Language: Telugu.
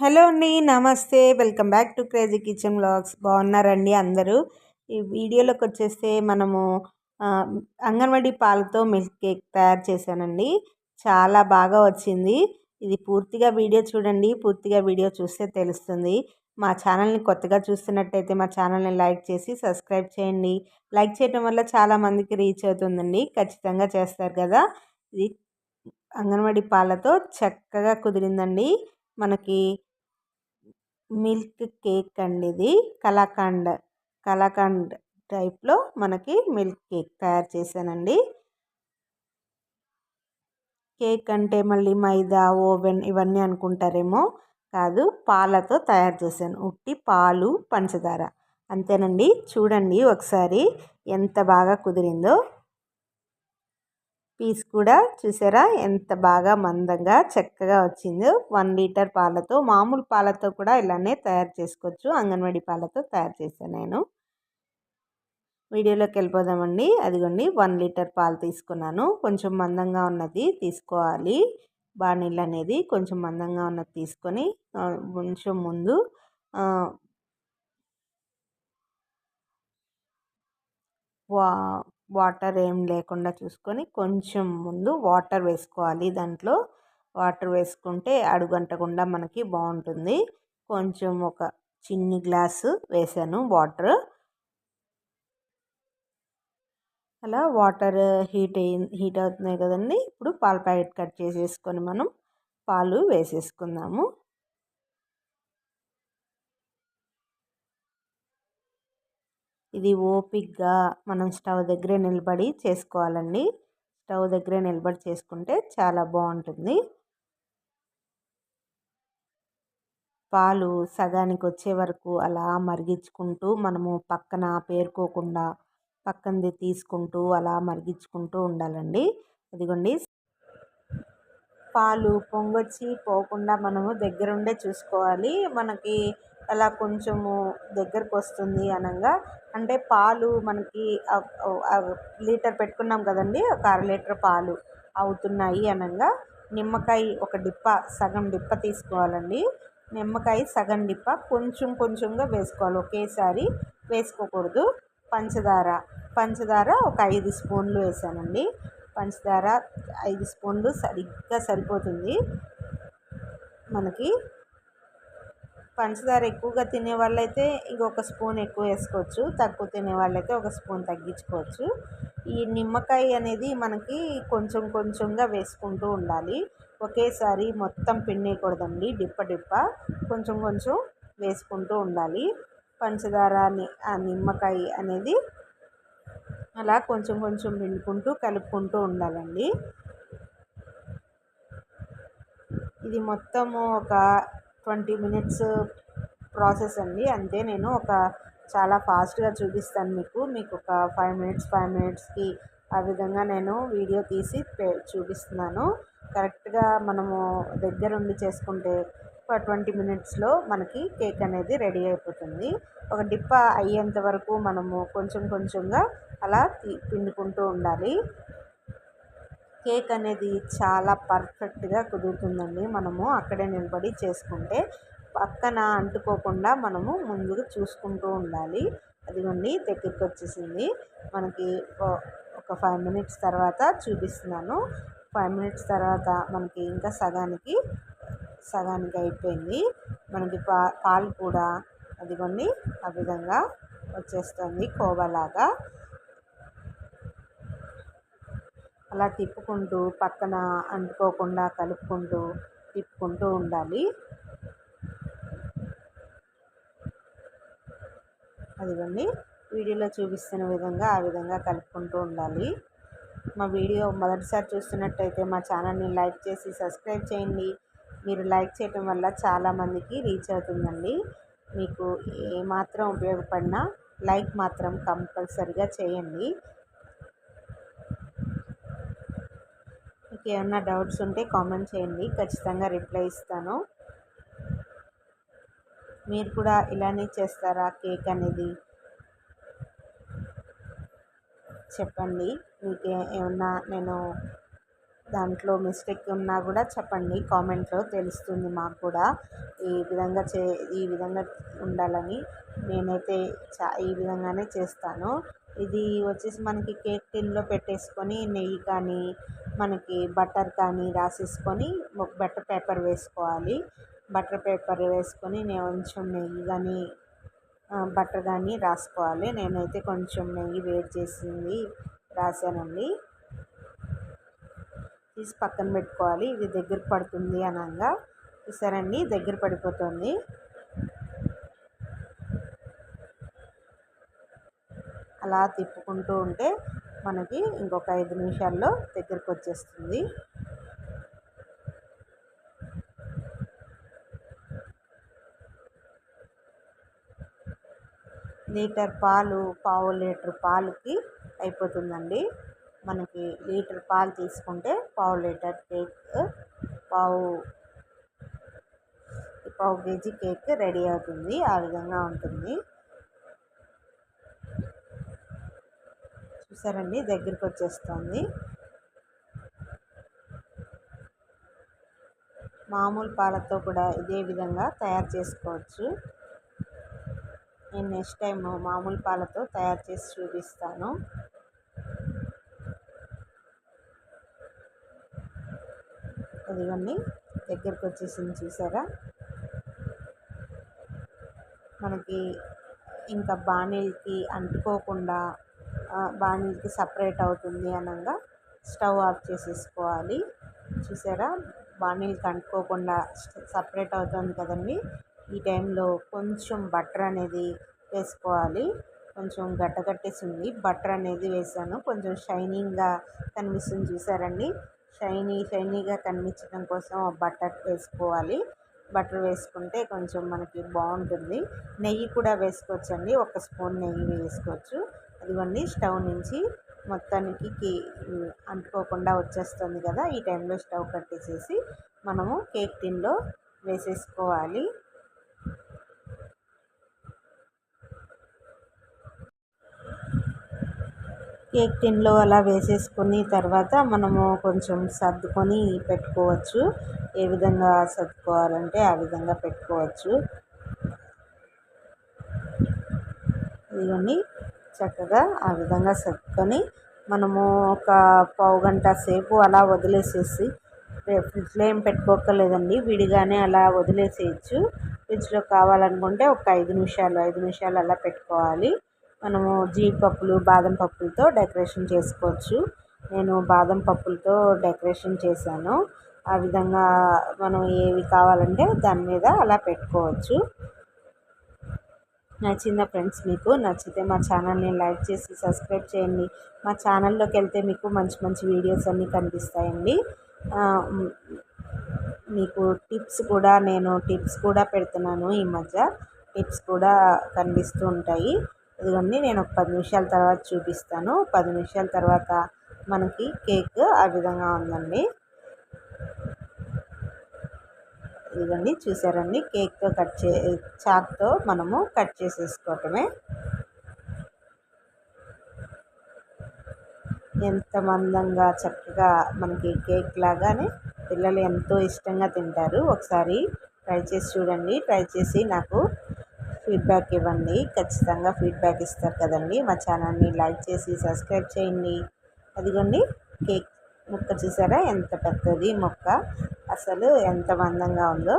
హలో అండి నమస్తే. Welcome back to crazy kitchen blogs బాగున్నారండి అందరూ? ఈ వీడియోలోకి వచ్చేస్తే మనము అంగన్వాడీ పాలతో మిల్క్ కేక్ తయారు చేశానండి. చాలా బాగా వచ్చింది. ఇది పూర్తిగా వీడియో చూడండి. పూర్తిగా వీడియో చూస్తే తెలుస్తుంది. మా ఛానల్ని కొత్తగా చూస్తున్నట్టయితే మా ఛానల్ని లైక్ చేసి సబ్స్క్రైబ్ చేయండి. లైక్ చేయడం వల్ల చాలామందికి రీచ్ అవుతుందండి. ఖచ్చితంగా చేస్తారు కదా. ఇది అంగన్వాడీ పాలతో చక్కగా కుదిరిందండి. మనకి మిల్క్ కేక్ అండి ఇది కలాకండ్ కలాకండ్ టైప్లో మనకి మిల్క్ కేక్ తయారు చేశానండి. కేక్ అంటే మళ్ళీ మైదా ఓవెన్ ఇవన్నీ అనుకుంటారేమో కాదు పాలతో తయారు చేశాను. ఉట్టి పాలు పంచదార. అంతేనండి. చూడండి ఒకసారి ఎంత బాగా కుదిరిందో. పీస్ కూడా చూసారా? ఎంత బాగా మందంగా చక్కగా వచ్చిందో. వన్ లీటర్ పాలతో మామూలు పాలతో కూడా ఇలానే తయారు చేసుకోవచ్చు. అంగన్వాడీ పాలతో తయారు చేశాను నేను. వీడియోలోకి వెళ్ళిపోదామండి. అదిగోండి వన్ లీటర్ పాలు తీసుకున్నాను. కొంచెం మందంగా ఉన్నది తీసుకోవాలి. బాణీళ్ళు అనేది కొంచెం మందంగా ఉన్నది తీసుకొని కొంచెం ముందు వా వాటర్ ఏం లేకుండా చూసుకొని కొంచెం ముందు వాటర్ వేసుకోవాలి. దాంట్లో వాటర్ వేసుకుంటే అడుగంటకుండా మనకి బాగుంటుంది. కొంచెం ఒక చిన్ని గ్లాసు వేసాను వాటర్. అలా వాటర్ హీట్ అయి హీట్ అవుతున్నాయి కదండి. ఇప్పుడు పాల ప్యాకెట్ కట్ చేసేసుకొని మనం పాలు వేసేసుకుందాము. ఇది ఓపిక్గా మనం స్టవ్ దగ్గరే నిలబడి చేసుకోవాలండి. స్టవ్ దగ్గరే నిలబడి చేసుకుంటే చాలా బాగుంటుంది. పాలు సగానికి వచ్చే వరకు అలా మరిగించుకుంటూ మనము పక్కన పేరుకోకుండా పక్కనది తీసుకుంటూ అలా మరిగించుకుంటూ ఉండాలండి. అదిగోండి పాలు పొంగొచ్చి పోకుండా మనము దగ్గరుండే చూసుకోవాలి. మనకి అలా కొంచెము దగ్గరకు వస్తుంది అనగా. అంటే పాలు మనకి లీటర్ పెట్టుకున్నాం కదండి ఒక అర లీటర్ పాలు అవుతున్నాయి అనగా. నిమ్మకాయ ఒక డిప్ప సగం డిప్ప తీసుకోవాలండి. నిమ్మకాయ సగం డిప్ప కొంచెం కొంచెంగా వేసుకోవాలి ఒకేసారి వేసుకోకూడదు. పంచదార పంచదార ఒక ఐదు స్పూన్లు వేసానండి. పంచదార ఐదు స్పూన్లు సరిగ్గా సరిపోతుంది మనకి. పంచదార ఎక్కువగా తినే వాళ్ళైతే ఇంకొక స్పూన్ ఎక్కువ వేసుకోవచ్చు. తక్కువ తినే వాళ్ళైతే ఒక స్పూన్ తగ్గించుకోవచ్చు. ఈ నిమ్మకాయ అనేది మనకి కొంచెం కొంచెంగా వేసుకుంటూ ఉండాలి. ఒకేసారి మొత్తం పిండేయకూడదండి. డిప్ప డిప్ప కొంచెం కొంచెం వేసుకుంటూ ఉండాలి. పంచదార ఆ నిమ్మకాయ అనేది అలా కొంచెం కొంచెం పిండుకుంటూ కలుపుకుంటూ ఉండాలండి. ఇది మొత్తము ఒక ట్వంటీ మినిట్స్ ప్రాసెస్ అండి. అంతే నేను ఒక చాలా ఫాస్ట్గా చూపిస్తాను మీకు. మీకు ఒక ఫైవ్ మినిట్స్ ఫైవ్ మినిట్స్కి ఆ విధంగా నేను వీడియో తీసి చూపిస్తున్నాను. కరెక్ట్గా మనము దగ్గరుండి చేసుకుంటే ఒక ట్వంటీ మినిట్స్లో మనకి కేక్ అనేది రెడీ అయిపోతుంది. ఒక డిప్ప అయ్యేంత వరకు మనము కొంచెం కొంచెంగా అలా పిండుకుంటూ ఉండాలి. కేక్ అనేది చాలా పర్ఫెక్ట్గా కుదురుతుందండి. మనము అక్కడే నిలబడి చేసుకుంటే పక్కన అంటుకోకుండా మనము ముందుకు చూసుకుంటూ ఉండాలి. అదిగోండి దగ్గరికి వచ్చేసింది. మనకి ఒక ఫైవ్ మినిట్స్ తర్వాత చూపిస్తున్నాను. ఫైవ్ మినిట్స్ తర్వాత మనకి ఇంకా సగానికి సగానికి అయిపోయింది. మనకి పా పాలు కూడా అదిగోండి ఆ విధంగా వచ్చేస్తుంది కోవలాగా. అలా తిప్పుకుంటూ పక్కన అంటుకోకుండా కలుపుకుంటూ తిప్పుకుంటూ ఉండాలి. అదిగోండి. వీడియోలో చూపిస్తున్న విధంగా ఆ విధంగా కలుపుకుంటూ ఉండాలి. మా వీడియో మొదటిసారి చూస్తున్నట్టయితే మా ఛానల్ని లైక్ చేసి సబ్స్క్రైబ్ చేయండి. మీరు లైక్ చేయటం వల్ల చాలామందికి రీచ్ అవుతుందండి. మీకు ఏమాత్రం ఉపయోగపడినా లైక్ మాత్రం కంపల్సరిగా చేయండి. మీకు ఏమైనా డౌట్స్ ఉంటే కామెంట్ చేయండి. ఖచ్చితంగా రిప్లై ఇస్తాను. మీరు కూడా ఇలానే చేస్తారా కేక్ అనేది? చెప్పండి. మీకు ఏమన్నా నేను దాంట్లో మిస్టేక్ ఉన్నా కూడా చెప్పండి. కామెంట్లో తెలుస్తుంది మాకు కూడా. ఈ విధంగా చే ఈ విధంగా ఉండాలని నేనైతే చా ఈ విధంగానే చేస్తాను. ఇది వచ్చేసి మనకి కేక్ టిన్లో పెట్టేసుకొని నెయ్యి కానీ మనకి బటర్ కానీ రాసేసుకొని ఒక బటర్ పేపర్ వేసుకోవాలి. బటర్ పేపర్ వేసుకొని నేను కొంచెం నెయ్యి కానీ బటర్ కానీ రాసుకోవాలి. నేనైతే కొంచెం నెయ్యి వేడి చేసింది రాశానండి తీసి పక్కన పెట్టుకోవాలి. ఇది దగ్గర పడుతుంది అనగా. చూసారండి? దగ్గర పడిపోతుంది. అలా తిప్పుకుంటూ ఉంటే మనకి ఇంకొక ఐదు నిమిషాల్లో దగ్గరికి వచ్చేస్తుంది. లీటర్ పాలు పావు లీటర్ పాలుకి అయిపోతుందండి. మనకి లీటర్ పాలు తీసుకుంటే పావు లీటర్ కేక్ పావు పావు కేజీ కేక్ రెడీ అవుతుంది. ఆ విధంగా ఉంటుంది. చూసారండి దగ్గరికి వచ్చేస్తుంది మామూలు పాలతో కూడా ఇదే విధంగా తయారు చేసుకోవచ్చు. నేను నెక్స్ట్ టైం మామూలు పాలతో తయారు చేసి చూపిస్తాను. ఇదిగోండి దగ్గరికి వచ్చేసింది చూసారా? మనకి ఇంకా బాణీలకి అంటుకోకుండా బాణీలకి సపరేట్ అవుతుంది అనగా స్టవ్ ఆఫ్ చేసేసుకోవాలి. చూసారా? బాణీలకి అంటుకోకుండా సపరేట్ అవుతుంది కదండి. ఈ టైంలో కొంచెం బటర్ అనేది వేసుకోవాలి. కొంచెం గట్టగట్టేసింది బటర్ అనేది వేసాను. కొంచెం షైనింగ్గా కనిపిస్తుంది చూసారండి. షైనీ షైనీగా కనిపించడం కోసం బటర్ వేసుకోవాలి. బటర్ వేసుకుంటే కొంచెం మనకి బాగుంటుంది. నెయ్యి కూడా వేసుకోవచ్చండి. ఒక స్పూన్ నెయ్యి వేసుకోవచ్చు. ఇదిగోండి స్టవ్ నుంచి మొత్తానికి అంటుకోకుండా వచ్చేస్తుంది కదా ఈ టైంలో స్టవ్ కట్టేసేసి మనము కేక్ టిన్లో వేసేసుకోవాలి. కేక్ టిన్లో అలా వేసేసుకుని తర్వాత మనము కొంచెం సర్దుకొని పెట్టుకోవచ్చు. ఏ విధంగా సర్దుకోవాలంటే ఆ విధంగా పెట్టుకోవచ్చు. ఇవన్నీ చక్కగా ఆ విధంగా సర్దుకొని మనము ఒక పావు గంట సేపు అలా వదిలేసేసి ఫ్రిడ్జ్లో ఏం పెట్టుకోకర్లేదండి విడిగానే అలా వదిలేసేయచ్చు. ఫ్రిడ్జ్లో కావాలనుకుంటే ఒక ఐదు నిమిషాలు ఐదు నిమిషాలు అలా పెట్టుకోవాలి. మనము జీడిపప్పులు బాదం పప్పులతో డెకరేషన్ చేసుకోవచ్చు. నేను బాదం పప్పులతో డెకరేషన్ చేశాను. ఆ విధంగా మనం ఏవి కావాలంటే దాని మీద అలా పెట్టుకోవచ్చు. నచ్చిందా ఫ్రెండ్స్ మీకు? నచ్చితే మా ఛానల్ని లైక్ చేసి సబ్స్క్రైబ్ చేయండి. మా ఛానల్లోకి వెళ్తే మీకు మంచి మంచి వీడియోస్ అన్నీ కనిపిస్తాయండి. మీకు టిప్స్ కూడా నేను టిప్స్ కూడా పెడుతున్నాను ఈ మధ్య. టిప్స్ కూడా కనిపిస్తూ ఉంటాయి. ఇదిగోండి నేను ఒక పది నిమిషాల తర్వాత చూపిస్తాను. పది నిమిషాల తర్వాత మనకి కేక్ ఆ విధంగా ఉందండి. ఇదిగోండి చూసారండి. కేక్తో కట్ చే చాక్తో మనము కట్ చేసేసుకోవటమే. ఎంత మందంగా చక్కగా మనకి కేక్ లాగానే పిల్లలు ఎంతో ఇష్టంగా తింటారు. ఒకసారి ట్రై చేసి చూడండి. ట్రై చేసి నాకు ఫీడ్బ్యాక్ ఇవ్వండి. ఖచ్చితంగా ఫీడ్బ్యాక్ ఇస్తారు కదండి. మా ఛానల్ని లైక్ చేసి సబ్స్క్రైబ్ చేయండి. అదిగోండి కేక్ ముక్క చూసారా? ఎంత పెద్దది మొక్క. అసలు ఎంత మందంగా ఉందో.